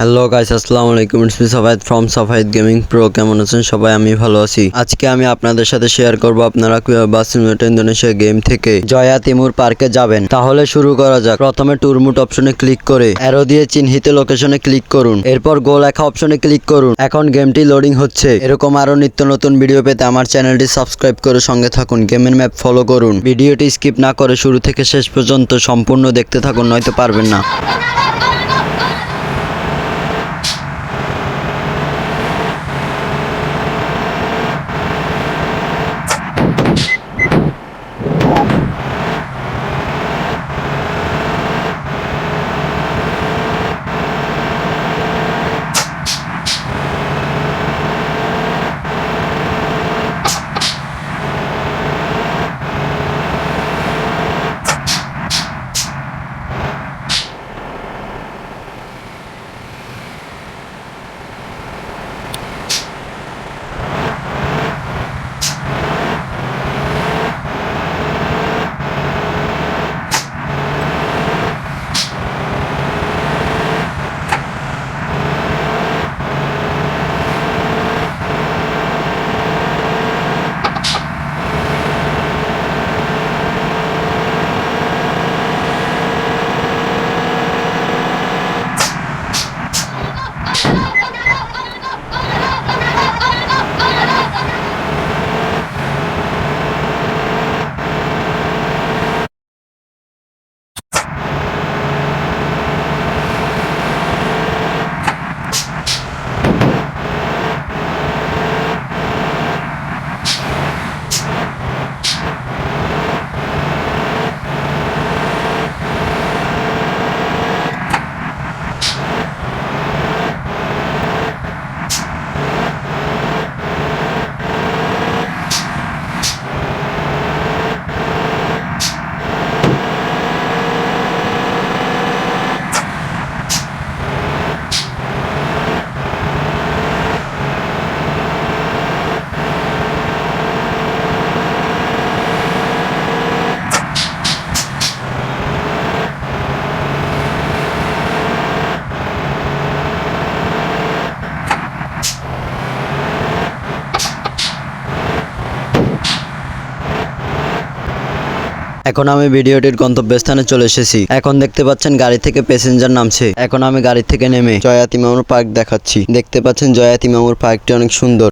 Hello guys আসসালামু আলাইকুম it's me Safayed from Safayed gaming pro কেমন আছেন? সবাই, আমি ভালো আছি। আজকে আমি আপনাদের সাথে শেয়ার করব আপনারা কীভাবে ইন্দোনেশিয়া গেম থেকে জয়া তিমুর পার্কে যাবেন। তাহলে শুরু করা যাক। প্রথমে টুরমুট অপশনে ক্লিক করে অ্যারো দিয়ে চিহ্নিত লোকেশনে ক্লিক করুন। এরপর গো লেখা অপশনে ক্লিক করুন। এখন গেমটি লোডিং হচ্ছে। এরকম আরও নিত্য নতুন ভিডিও পেতে আমার চ্যানেলটি সাবস্ক্রাইব করে সঙ্গে থাকুন। গেমের ম্যাপ ফলো করুন। ভিডিওটি স্কিপ না করে শুরু থেকে শেষ পর্যন্ত সম্পূর্ণ দেখতে থাকুন, নয়তো পারবেন না। এখন আমি ভিডিওটির গন্তব্যস্থানে চলে এসেছি। এখন দেখতে পাচ্ছেন গাড়ি থেকে প্যাসেঞ্জার নামছে। এখন আমি গাড়ি থেকে নেমে জয়াতি মামুর পার্ক দেখাচ্ছি। দেখতে পাচ্ছেন জয়াতি মামুর পার্কটি অনেক সুন্দর।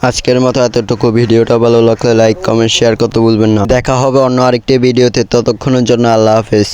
আজকের মতো এতটুকু। ভিডিওটা ভালো লাগলে লাইক, কমেন্ট, শেয়ার করতে ভুলবেন না। দেখা হবে অন্য আরেকটি ভিডিওতে। ততক্ষণের জন্য আল্লাহ হাফেজ।